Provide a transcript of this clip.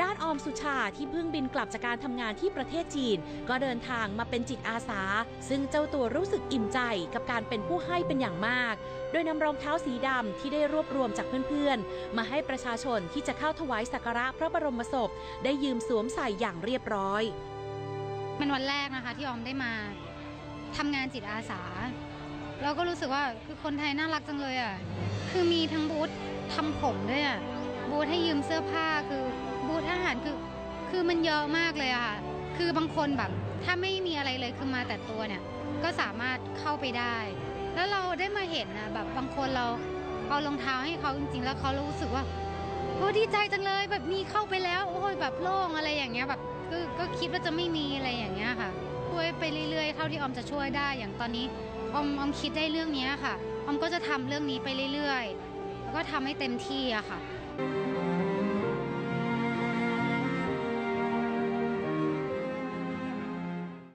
ด้านออมสุชาที่เพิ่งบินกลับจากการทำงานที่ประเทศจีน ก็เดินทางมาเป็นจิตอาสา ซึ่งเจ้าตัวรู้สึกอิ่มใจกับการเป็นผู้ให้เป็นอย่างมาก โดยนำรองเท้าสีดำที่ได้รวบรวมจากเพื่อนๆ มาให้ประชาชนที่จะเข้าถวายสักการะพระบรมศพ ได้ยืมสวมใส่อย่างเรียบร้อยเป็นวันแรกนะคะที่ออมได้มาทำงานจิตอาสา เราก็รู้สึกว่าคือคนไทยน่ารักจังเลยอะคือมีทั้งบูธทำผมด้วยอะบูธให้ยืมเสื้อผ้าคือารคือคือมันเยอะมากเลยอะค่ะ คือบางคนแบบถ้าไม่มีอะไรเลยคือมาแต่ตัวเนี่ย ก็สามารถเข้าไปได้ แล้วเราได้มาเห็นนะแบบบางคนเราเอารองเท้าให้เขาจริงๆ แล้วเขารู้สึกว่าโอ้ดีใจจังเลยแบบมีเข้าไปแล้วโอ้ยแบบโล่งอะไรอย่างเงี้ยแบบคือก็คิดว่าจะไม่มีอะไรอย่างเงี้ยค่ะช่วยไปเรื่อยๆ เท่าที่ออมจะช่วยได้อย่างตอนนี้ออมออมคิดได้เรื่องนี้ค่ะออมก็จะทำเรื่องนี้ไปเรื่อยๆ แล้วก็ทำให้เต็มที่อะค่ะ